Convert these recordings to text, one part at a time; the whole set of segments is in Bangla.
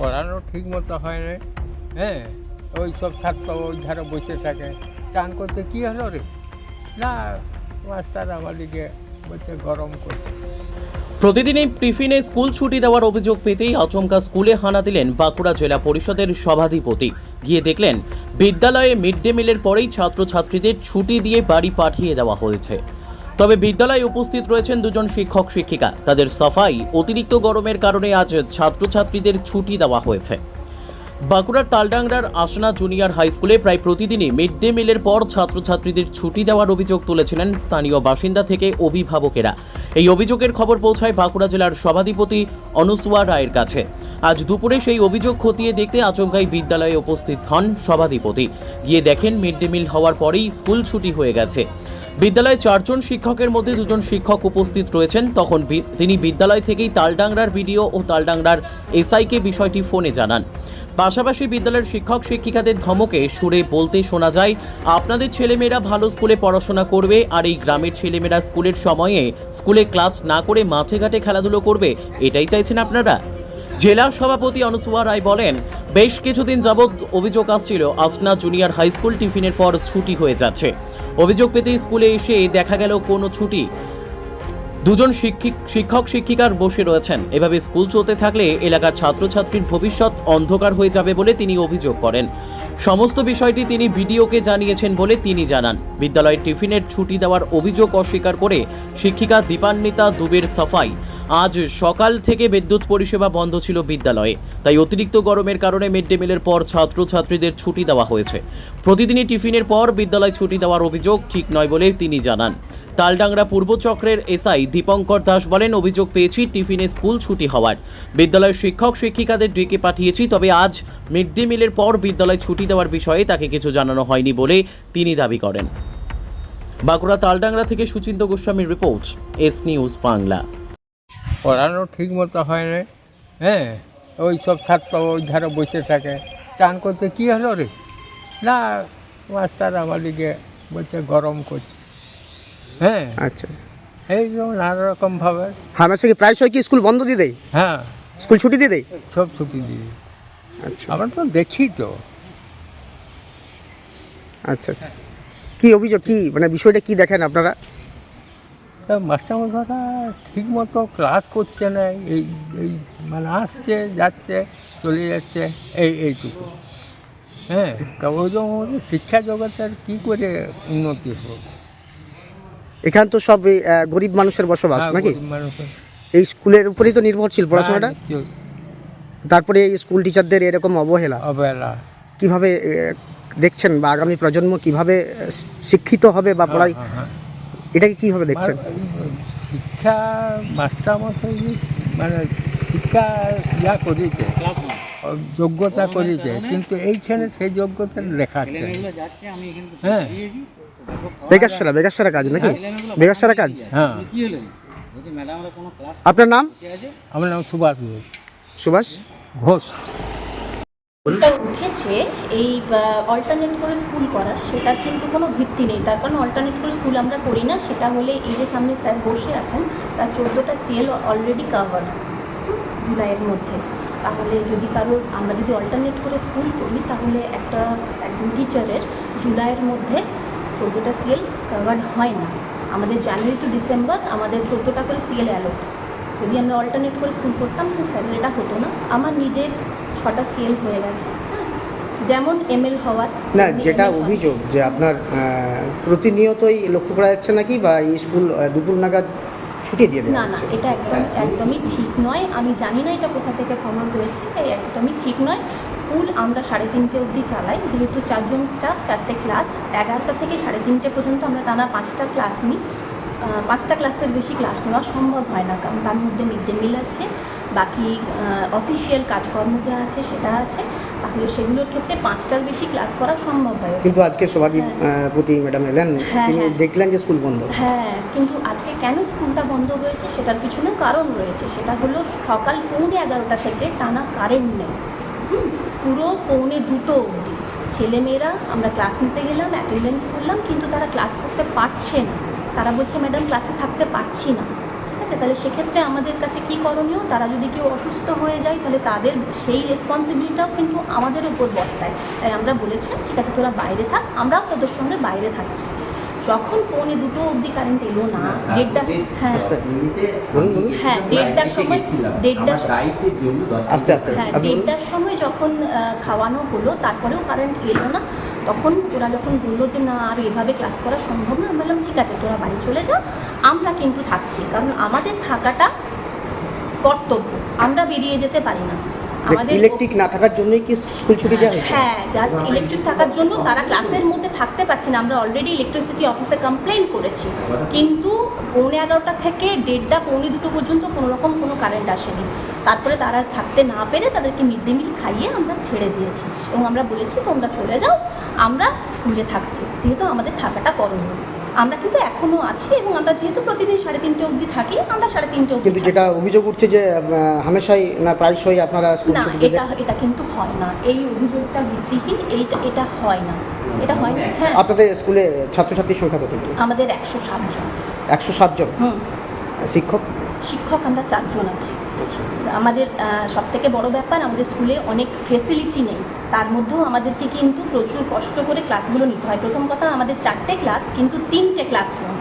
পড়ানো ঠিক মতো হয় না হ্যাঁ ওই সব ছাত্র ওই ধারে বসে থাকে। চান করতে কী হলো রে? না, মাস্টার আমাদেরকে বলছে গরম করছে প্রতিদিনই টিফিনে স্কুল ছুটি দেওয়ার অভিযোগ পেতেই আচমকা স্কুলে হানা দিলেন বাঁকুড়া জেলা পরিষদের সভাধিপতি। গিয়ে দেখলেন, বিদ্যালয়ে মিড ডে মিলের পরেই ছাত্রছাত্রীদের ছুটি দিয়ে বাড়ি পাঠিয়ে দেওয়া হয়েছে। তবে বিদ্যালয়ে উপস্থিত রয়েছেন দুজন শিক্ষক শিক্ষিকা। তাদের সাফাই অতিরিক্ত গরমের কারণে আজ ছাত্রছাত্রীদের ছুটি দেওয়া হয়েছে। বাঁকুড়ার তালডাংরার আসনা জুনিয়র হাই স্কুলে প্রায় প্রতিদিনই মিড ডে মিলের পর ছাত্রছাত্রীদের ছুটি দেওয়ার অভিযোগ তুলেছিলেন স্থানীয় বাসিন্দা থেকে অভিভাবকেরা। এই অভিযোগের খবর পৌঁছায় বাঁকুড়া জেলার সভাধিপতি অনুসুয়া রায়ের কাছে। আজ দুপুরে সেই অভিযোগ খতিয়ে দেখতে আচমকাই বিদ্যালয়ে উপস্থিত হন সভাধিপতি। গিয়ে দেখেন, মিড ডে মিল হওয়ার পরেই স্কুল ছুটি হয়ে গেছে। বিদ্যালয়ে চারজন শিক্ষকের মধ্যে দুজন শিক্ষক উপস্থিত রয়েছেন। তখন তিনি বিদ্যালয় থেকেই তালডাংরার বিডিও ও তালডাংরার এসআইকে বিষয়টি ফোনে জানান। পাশাপাশি বিদ্যালয়ের শিক্ষক শিক্ষিকাদের ধমকে সুরে বলতে শোনা যায়, আপনাদের ছেলেমেয়েরা ভালো স্কুলে পড়াশোনা করবে আর এই গ্রামের ছেলেমেয়েরা স্কুলের সময়ে স্কুলে ক্লাস না করে মাঠে ঘাটে খেলাধুলো করবে, এটাই চাইছেন আপনারা? জেলা সভাপতি অনুসুয়া রায় বলেন, বেশ কিছুদিন যাবৎ অভিযোগ আসছিল, আসনা জুনিয়র হাই স্কুল টিফিনের পর ছুটি হয়ে যাচ্ছে। অভিযোগ পেতে স্কুলে এসে দেখা গেল কোনো ছুটি। দুজন শিক্ষিক শিক্ষক শিক্ষিকার বসে রয়েছেন। এভাবে স্কুল চলতে থাকলে এলাকার ছাত্রছাত্রীর ভবিষ্যৎ অন্ধকার হয়ে যাবে বলে তিনি অভিযোগ করেন। সমস্ত বিষয়টি তিনি বিডিওকে জানিয়েছেন বলে তিনি জানান। বিদ্যালয়ের টিফিনের ছুটি দেওয়ার অভিযোগ অস্বীকার করে শিক্ষিকা দীপান্বিতা দুবের সাফাই আজ সকাল থেকে বিদ্যুৎ পরিষেবা বন্ধ ছিল বিদ্যালয়ে, তাই অতিরিক্ত গরমের কারণে মিড ডে মিলের পর ছাত্রছাত্রীদের ছুটি দেওয়া হয়েছে। প্রতিদিনই টিফিনের পর বিদ্যালয় ছুটি দেওয়ার অভিযোগ ঠিক নয় বলে তিনি জানান। তালডাংরা পূর্ব চক্রের এসআই দীপঙ্কর দাস বলেন, অভিযোগ পেয়েছি, টিফিনে স্কুল ছুটি হওয়ার। বিদ্যালয়ের শিক্ষক, শিক্ষিকাদের ডেকে পাঠিয়েছি, তবে আজ মিড ডে মিলের পর বিদ্যালয় ছুটি দেওয়ার বিষয়ে তাকে কিছু জানানো হয়নি বলে তিনি দাবি করেন। বাঁকুড়া তালডাংরা থেকে সুচিন্ত গোস্বামীর রিপোর্ট, এস নিউজ বাংলা। পড়ানো ঠিক মতো হয় না হ্যাঁ? ওই সব ছাত্র ওই ধারে বসে থাকে। চান করতে কী হলো রে? না মাস্টার আমাদেরকে বলছে গরম করছে। হ্যাঁ? আচ্ছা। এই যেমন নানা রকমভাবে হামেশা কি প্রায়শই কি স্কুল বন্ধ দিয়ে দেয়। হ্যাঁ। স্কুল ছুটি দিয়ে দেয়? সব ছুটি দিয়ে। আচ্ছা। আমরা তো দেখি তো। আচ্ছা আচ্ছা। কি অভিযোগ কি মানে বিষয়টা কি দেখেন আপনারা? মাস্টারমশাইরা ঠিক মতো ক্লাস করছে না এই এই মানে আসছে যাচ্ছে চলে যাচ্ছে এই এইটুকু। হ্যাঁ তা ওই জন্য শিক্ষা জগতের কী করে উন্নতি হবে? এখানে তো সব গরিব মানুষের বসবাস হ্যাঁ, নাকি? এই স্কুলের উপরেই তো নির্ভরশীল পড়াশোনাটা? হ্যাঁ, তারপরে এই স্কুল টিচারদের এরকম অবহেলা। অবহেলা। কীভাবে দেখছেন বা আগামী প্রজন্ম কীভাবে শিক্ষিত হবে বা পড়াই হ্যাঁ, হ্যাঁ। এটাকে কীভাবে দেখছেন? শিক্ষা মাস্টারমশাই মানে শিক্ষা যা করেছে যোগ্যতা করেছে কিন্তু এইখানে সেই যোগ্যতা লেখাচ্ছে না। হ্যাঁ। বেগাসারা বেগাসারা কাজ নাকি? বেগাসারা কাজ? হ্যাঁ। আপনার নাম? আমার নাম সুভাষ ঘোষ। সুভাষ? ঘোষ। উঠেছে, এই অল্টারনেট করে স্কুল করার, সেটা কিন্তু কোনো ভিত্তি নেই। তার কারণ অল্টারনেট করে স্কুল আমরা করি না, সেটা হলে এই যে সামনে স্যার বসে আছেন, তার চোদ্দোটা সিএল অলরেডি কাভার জুলাইয়ের মধ্যে। তাহলে যদি কারও, আমরা যদি অল্টারনেট করে স্কুল করি, তাহলে একটা, একজন টিচারের জুলাইয়ের মধ্যে চোদ্দোটা সিএল কাভার্ড হয় না। আমাদের জানুয়ারি টু ডিসেম্বর আমাদের চোদ্দোটা করে সিএল অ্যালোট যদি আমরা অল্টারনেট করে স্কুল করতাম তাহলে স্যালারিটা হতো না। আমার নিজের ছটা সিএল হয়ে গেছে। হ্যাঁ যেমন এমএল হওয়ার না যেটা অভিযোগ যে আপনার প্রতিনিয়তই লক্ষ্য করা যাচ্ছে নাকি বা এই স্কুল দুপুর নাগাদ ছুটি দিয়ে দেওয়া না না এটা একদম একদমই ঠিক নয়। আমি জানি না এটা কোথা থেকে খবর হয়েছে তাই একদমই ঠিক নয়। স্কুল আমরা সাড়ে তিনটে অবধি চালাই যেহেতু চারজন স্টাফ চারটে ক্লাস এগারোটা থেকে সাড়ে তিনটে পর্যন্ত আমরা টানা পাঁচটা ক্লাস নিই পাঁচটা ক্লাসের বেশি ক্লাস নেওয়া সম্ভব হয় না কারণ তার মধ্যে মিড ডে মিল আছে। বাকি অফিসিয়াল কাজকর্ম যা আছে সেটা আছে। তাহলে সেগুলোর ক্ষেত্রে পাঁচটার বেশি ক্লাস করা সম্ভব হয়। কিন্তু আজকে সভাধিপতি ম্যাডাম এলেন হ্যাঁ, তিনি হ্যাঁ। দেখলেন যে স্কুল বন্ধ। হ্যাঁ কিন্তু আজকে কেন স্কুলটা বন্ধ হয়েছে সেটার পিছনে কারণ রয়েছে। সেটা হলো সকাল পৌনে এগারোটা থেকে টানা কারেন্ট নেই। পুরো পৌনে দুটো অবধি। ছেলেমেয়েরা আমরা ক্লাস নিতে গেলাম অ্যাটেন্ডেন্স করলাম কিন্তু তারা ক্লাস করতে পারছে না। তারা বলছে ম্যাডাম ক্লাসে থাকতে পারছি না। আছে তাহলে সেক্ষেত্রে আমাদের কাছে কি করণীয়? তারা যদি কেউ অসুস্থ হয়ে যায় তাহলে তাদের সেই রেসপন্সিবিলিটাও কিন্তু আমাদের উপর বর্তায়। তাই আমরা বলেছিলাম ঠিক আছে তোরা বাইরে থাক আমরাও তোদের সঙ্গে বাইরে থাকছি। যখন পৌনে দুটো অবধি কারেন্ট এলো না দেড়টা হ্যাঁ বলুন হ্যাঁ দেড়টার সময় দেড়টার হ্যাঁ দেড়টার সময় যখন খাওয়ানো হলো তারপরেও কারেন্ট এলো না। তখন ওরা যখন বলল যে, না, আর এভাবে ক্লাস করা সম্ভব না। আমি বললাম, ঠিক আছে, তোরা বাড়ি চলে যা, আমরা কিন্তু থাকছি। কারণ আমাদের থাকাটা কর্তব্য। আমরা বেরিয়ে যেতে পারি না। ইলেকট্রিক না থাকার জন্যই কি স্কুল ছুটি দেওয়া হ্যাঁ জাস্ট ইলেকট্রিক থাকার জন্য তারা ক্লাসের মধ্যে থাকতে পারছে না। আমরা অলরেডি ইলেকট্রিসিটি অফিসে কমপ্লেন করেছি। কিন্তু পৌনে এগারোটা থেকে দেড়টা পৌনে দুটো পর্যন্ত কোনো রকম কোনো কারেন্ট আসেনি। তারপরে তারা থাকতে না পেরে তাদেরকে মিড ডে মিল খাইয়ে আমরা ছেড়ে দিয়েছি। এবং আমরা বলেছি তোমরা চলে যাও আমরা স্কুলে থাকছি। যেহেতু আমাদের থাকাটা করণীয়। আমরা কিন্তু এখনও আছি এবং আমরা যেহেতু প্রতিদিন সাড়ে তিনটে অবধি থাকি আমরা সাড়ে তিনটে অবধি কিন্তু যেটা অভিযোগ উঠছে যে হামেশাই না প্রায়শই আপনারা স্কুল না এটা এটা কিন্তু হয় না। এই অভিযোগটা ভিত্তিহীন এইটা এটা হয় না। এটা হয় না। হ্যাঁ। আপনাদের স্কুলে ছাত্রছাত্রীর সংখ্যা কত? আমাদের একশো জন। একশো সাত জন? হুম। শিক্ষক? শিক্ষক আমরা চারজন আছি। আমাদের সব থেকে বড় ব্যাপার আমাদের স্কুলে অনেক ফেসিলিটি নেই। তার মধ্যেও আমাদেরকে কিন্তু প্রচুর কষ্ট করে ক্লাসগুলো নিতে হয়। প্রথম কথা আমাদের চারটে ক্লাস কিন্তু তিনটে ক্লাসরুম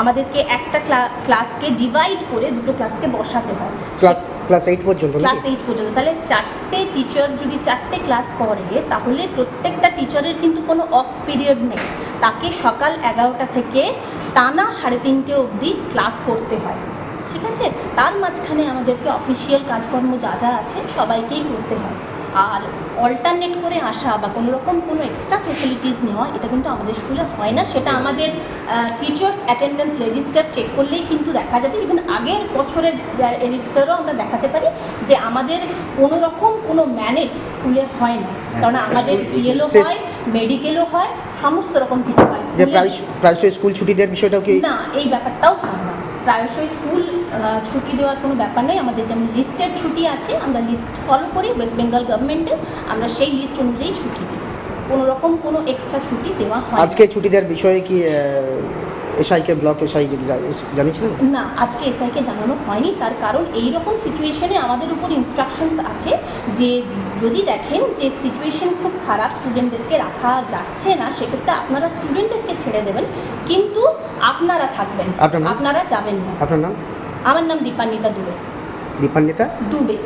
আমাদেরকে একটা ক্লাসকে ডিভাইড করে দুটো ক্লাসকে বসাতে হয়। ক্লাস ক্লাস এইট পর্যন্ত ক্লাস এইট পর্যন্ত। তাহলে চারটে টিচার যদি চারটে ক্লাস করে তাহলে প্রত্যেকটা টিচারের কিন্তু কোনো অফ পিরিয়ড নেই। তাকে সকাল এগারোটা থেকে টানা সাড়ে তিনটে অবধি ক্লাস করতে হয়। ঠিক আছে? তার মাঝখানে আমাদেরকে অফিসিয়াল কাজকর্ম যা যা আছে সবাইকেই করতে হয়। আর অল্টারনেট করে আসা বা কোনো রকম কোনো এক্সট্রা ফেসিলিটিস নেওয়া এটা কিন্তু আমাদের স্কুলে হয় না। সেটা আমাদের টিচার্স অ্যাটেন্ডেন্স রেজিস্টার চেক করলেই কিন্তু দেখা যাবে। ইভেন আগের বছরের রেজিস্টারও আমরা দেখাতে পারি যে আমাদের কোনো রকম কোনো ম্যানেজ স্কুলে হয় না। কারণ আমাদের সিএলও হয় মেডিকেলও হয় সমস্ত রকম কিছু হয়। প্রায় স্কুল ছুটি দেওয়ার বিষয়টাও কি না এই ব্যাপারটাও হয় না। প্রায়শই স্কুল ছুটি দেওয়ার কোনো ব্যাপার নেই। আমাদের যেমন লিস্টের ছুটি আছে আমরা লিস্ট ফলো করি ওয়েস্ট বেঙ্গল গভর্নমেন্টের আমরা সেই লিস্ট অনুযায়ী ছুটি দিই। কোনো রকম কোনো এক্সট্রা ছুটি দেওয়া হয় আজকে ছুটি দেওয়ার বিষয়ে কি এসআইকে ব্লক এসআই জানিয়েছিলেন? না আজকে এসআইকে জানানো হয়নি। তার কারণ এই রকম সিচুয়েশনে আমাদের উপর ইনস্ট্রাকশনস আছে যে যদি দেখেন যে সিচুয়েশন খুব খারাপ স্টুডেন্টদেরকে রাখা যাচ্ছে না সেক্ষেত্রে আপনারা স্টুডেন্টদেরকে ছেড়ে দেবেন। কিন্তু আপনারা থাকবেন আপনারা যাবেন না। আপনার নাম? আমার নাম দীপান্বিতা দুবে। দীপান্বিতা? দুবে।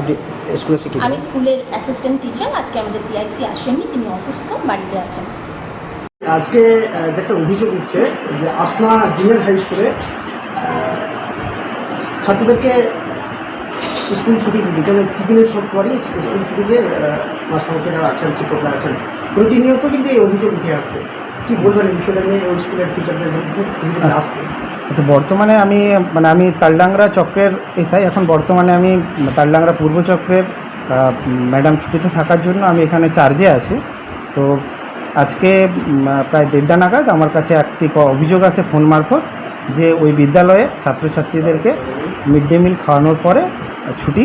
আপনি স্কুলে শিখি আমি স্কুলের অ্যাসিস্ট্যান্ট টিচার আজকে আমাদের টিআইসি আসেননি তিনি অসুস্থ বাড়িতে আছেন। আজকে একটা অভিযোগ উঠছে যে আসনা জুনিয়র হাই স্কুলে ছাত্রদেরকে স্কুল ছুটি যেন টিফিনের সব পরই স্কুল ছুটিতে মাস্টারমশাইরা আছেন শিক্ষকরা আছেন, প্রতিনিয়ত কিন্তু এই অভিযোগ উঠে আসবে কি বলবেন এই বিষয়টা নিয়ে? ওই স্কুলের টিচারদের আসছে? আচ্ছা বর্তমানে আমি মানে আমি তালডাংরা চক্রের এসআই। এখন বর্তমানে আমি তালডাংরা পূর্ব চক্রের ম্যাডাম ছুটিতে থাকার জন্য আমি এখানে চার্জে আছি। তো আজকে প্রায় দেড়টা নাগাদ আমার কাছে একটি অভিযোগ আসে ফোন মারফত, যে ওই বিদ্যালয়ে ছাত্রছাত্রীদেরকে মিড ডে মিল খাওয়ানোর পরে ছুটি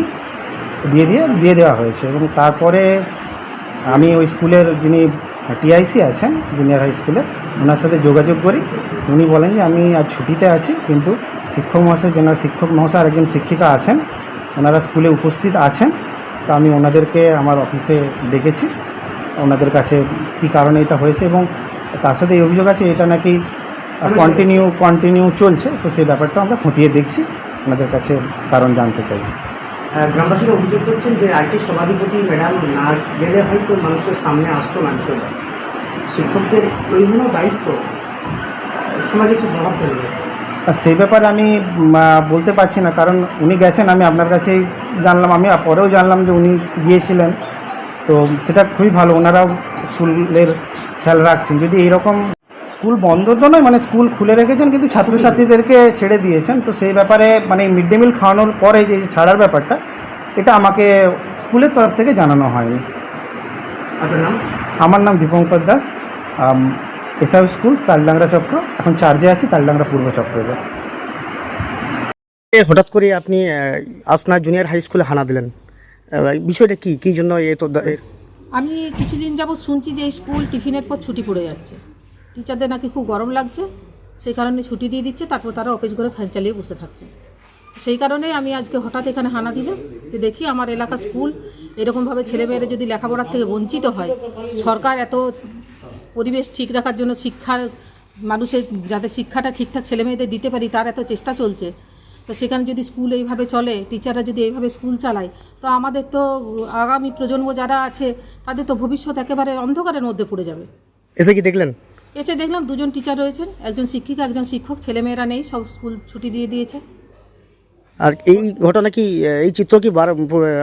দিয়ে দিয়ে দিয়ে দেওয়া হয়েছে। এবং তারপরে আমি ওই স্কুলের যিনি টিআইসি আছেন জুনিয়র হাই স্কুলে ওনার সাথে যোগাযোগ করি। উনি বলেন যে, আমি আজ ছুটিতে আছি, কিন্তু শিক্ষক মহাশয় জেনারেল শিক্ষক মহাশয় আর একজন শিক্ষিকা আছেন। ওনারা স্কুলে উপস্থিত আছেন। তো আমি ওনাদেরকে আমার অফিসে ডেকেছি। ওনাদের কাছে কী কারণে এটা হয়েছে এবং তার সাথে এই অভিযোগ আছে এটা নাকি কন্টিনিউ কন্টিনিউ চলছে তো সেই ব্যাপারটা আমরা খতিয়ে দেখছি ওনাদের কাছে কারণ জানতে চাইছি। গ্রামবাসীরা অভিযোগ করছেন যে আইটি সভাধিপতি ম্যাডাম না গেলে হয়তো মানুষের সামনে আসতো বিষয়টা শিক্ষকদের এইগুলো দায়িত্ব সমাজে কি প্রভাব ফেলবে? আর সেই ব্যাপারে আমি বলতে পারছি না কারণ উনি গেছেন আমি আপনার কাছেই জানলাম আমি পরেও জানলাম যে উনি গিয়েছিলেন। তো সেটা খুবই ভালো। ওনারাও স্কুলের খেয়াল রাখছেন। যদি এইরকম স্কুল বন্ধ তো নয় মানে স্কুল খুলে রেখেছেন কিন্তু ছাত্রছাত্রীদেরকে ছেড়ে দিয়েছেন তো সেই ব্যাপারে মানে মিড ডে মিল খাওয়ানোর পরে যে ছাড়ার ব্যাপারটা এটা আমাকে স্কুলের তরফ থেকে জানানো হয়নি। নাম? আমার নাম দীপঙ্কর দাস। এসআই স্কুল তালডাংরা চক্র। এখন চার্জে আছি তালডাংরা পূর্ব চক্রে হঠাৎ করে আপনি আসনা জুনিয়র হাই স্কুলে হানা দিলেন। বিষয়টা কি? কি জন্য এ আমি কিছুদিন যাবৎ শুনছি যে স্কুল টিফিনের পর ছুটি পড়ে যাচ্ছে। টিচারদের নাকি খুব গরম লাগছে, সেই কারণে ছুটি দিয়ে দিচ্ছে, তারপর তারা অফিস ঘরে ফ্যান চালিয়ে বসে থাকছে। সেই কারণেই আমি আজকে হঠাৎ এখানে হানা দিলাম যে দেখি আমার এলাকা স্কুল এরকমভাবে ছেলেমেয়েরা যদি লেখাপড়ার থেকে বঞ্চিত হয়, সরকার এত পরিবেশ ঠিক রাখার জন্য শিক্ষার মানুষের যাতে শিক্ষাটা ঠিকঠাক ছেলেমেয়েদের দিতে পারি, তার এত চেষ্টা চলছে। তো সেখানে যদি স্কুল এইভাবে চলে, টিচাররা যদি এইভাবে স্কুল চালায় তো আমাদের তো আগামী প্রজন্ম যারা আছে তাদের তো ভবিষ্যৎ একেবারে অন্ধকারের মধ্যে পড়ে যাবে। এসে কি দেখলেন? এসে দেখলাম দুজন টিচার রয়েছেন একজন শিক্ষিকা একজন শিক্ষক ছেলেমেয়েরা নেই সব স্কুল ছুটি দিয়ে দিয়েছে। আর এই ঘটনা কি এই চিত্র কি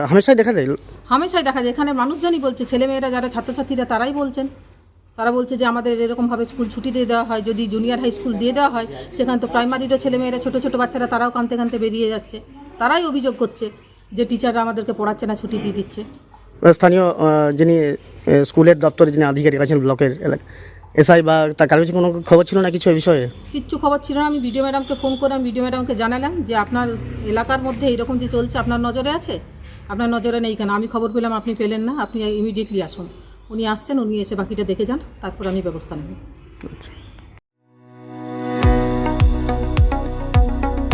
হামেশাই দেখা যায়? হামেশাই দেখা যায় এখানে মানুষজনই বলছে ছেলেমেয়েরা যারা ছাত্রছাত্রীরা তারাই বলছেন। তারা বলছে যে আমাদের এরকমভাবে স্কুল ছুটি দিয়ে দেওয়া হয় যদি জুনিয়র হাই স্কুল দিয়ে দেওয়া হয় সেখানে তো প্রাইমারিরও ছেলেমেয়েরা ছোটো ছোটো বাচ্চারা তারাও কানতে কানতে বেরিয়ে যাচ্ছে। তারাই অভিযোগ করছে যে টিচাররা আমাদেরকে পড়াচ্ছে না ছুটি দিয়ে দিচ্ছে। স্থানীয় যিনি স্কুলের দপ্তরে যিনি আধিকারিক আছেন ব্লকের এলাকা এসআই বা তার কারও কোনো খবর ছিল না কিছু এই বিষয়ে? কিচ্ছু খবর ছিল না। আমি বিডিও ম্যাডামকে ফোন করে আমি বিডিও ম্যাডামকে জানালাম যে আপনার এলাকার মধ্যে এইরকম যে চলছে আপনার নজরে আছে? আপনার নজরে নেই কেন? আমি খবর পেলাম আপনি পেলেন না আপনি ইমিডিয়েটলি আসুন। উনি আসছেন উনি এসে বাকিটা দেখে যান তারপর আমি ব্যবস্থা নেব।